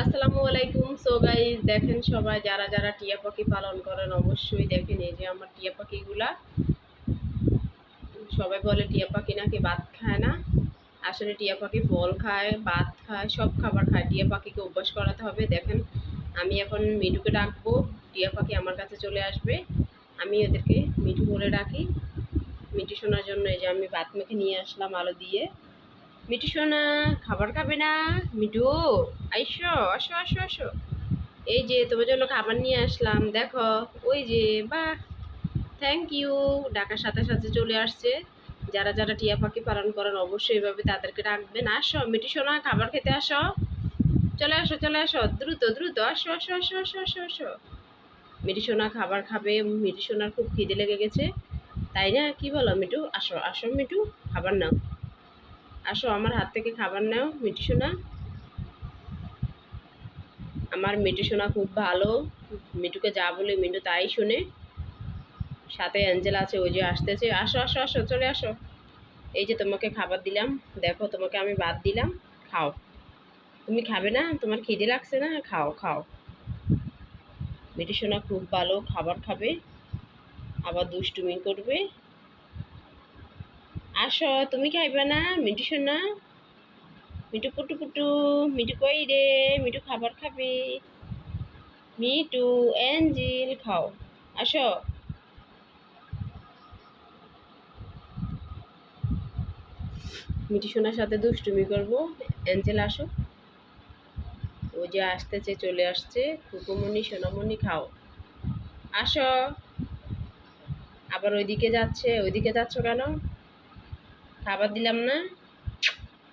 আসসালামু আলাইকুম। So guys দেখেন সবাই, যারা যারা টিয়া পাখি পালন করেন, অবশ্যই দেখেন এই যে আমার টিয়া পাখিগুলা। সবাই বলে টিয়া পাখি নাকি ভাত খায় না? আসলে টিয়া পাখি ফল খায়, ভাত খায়, সব খাবার খায়। টিয়া পাখিকে অভ্যাস করাতে হবে। দেখেন, আমি এখন মিঠুকে ডাকবো। টিয়া পাখি আমার কাছে চলে আসবে। আমি ওদেরকে মিঠু বলে ডাকি। মিঠু শোনার জন্য এই যে আমি ভাত মেখে নিয়ে আসলাম আলো দিয়ে। মিঠু সোনা, খাবার খাবে না? মিঠু, আইসো, আসো আসো আসো। এই যে তোমার জন্য খাবার নিয়ে আসলাম, দেখো, ওই যে, বাহ। থ্যাংক ইউ ডাকার সাথে সাথে চলে আসছে। যারা যারা টিয়া পাখি পালন করেন, অবশ্যই এভাবে তাদেরকে ডাকবেন। আসো, মিঠু সোনা, খাবার খেতে আসো। চলে আসো চলে আসো, দ্রুত দ্রুত, আসো আসো আসো আসো আসো আসো। মিঠু সোনা খাবার খাবে, মিঠু সোনার খুব খিদে লেগে গেছে। তাই না? কি বলো মিঠু? আসো আসো মিঠু, খাবার নাও। আসো আমার হাত থেকে খাবার নাও, মিঠু সোনা। আমার মিঠু সোনা খুব ভালো। মিঠুকে যা বলে মিঠু তাই শুনে। সাথে অ্যাঞ্জেল আছে, ওই যে আসতেছে। আসো আসো আসো, চলে আসো। এই যে তোমাকে খাবার দিলাম, দেখো তোমাকে আমি বাদ দিলাম, খাও। তুমি খাবে না? তোমার খিদে লাগছে না? খাও খাও। মিঠু সোনা খুব ভালো খাবার খাবে। আবার দুষ্টুমি করবে। আসো, তুমি খাইবে না? মিঠু সোনা মিঠু পুটু পুটু, মিঠু কই রে? মিঠু খাবার খাবি। মিটু অ্যাঞ্জেল খাও। আসো। মিঠু সোনার সাথে দুষ্টুমি করব। অ্যাঞ্জেল আসো। ও যে আসতেছে, চলে আসছে। কুকুমনি সোনামণি খাও। আসো। আবার ওইদিকে যাচ্ছে। ওইদিকে যাচ্ছ কেন? খাবার দিলাম না।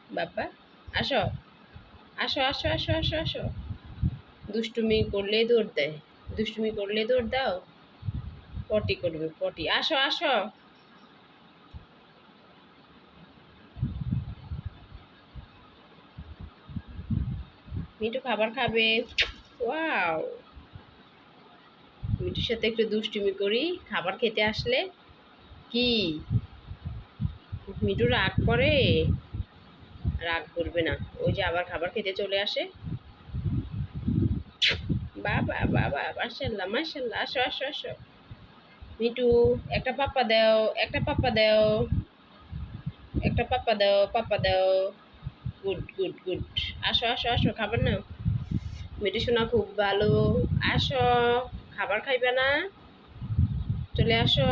বাবা, আসো। আসো আসো আসো আসো আসো। দুষ্টুমি করলে দৌড় দেয়। দুষ্টুমি করলে দৌড় দাও। পটি করবে, পটি। আসো আসো। মিঠু খাবার খাবে। ওয়াও। মিঠুর সাথে একটু দুষ্টুমি করি, খাবার খেতে আসলে কি? মিঠু রাগ করে, রাগ করবে না। ওই যে আবার খাবার খেতে চলে আসে। বাবা বাবা মার্শাল্লাহ মার্শাল্লাহ আসো আসো আসো। মিটু একটা পাপ্পা দাও, একটা পাপ্পা দাও। একটা পাপ্পা দাও পাপ্পা দাও। Good good good. আসো আসো আসো, খাবার নাও। মিটু শোনা খুব ভালো। আসো, খাবার খাইবে না। চলে আসো।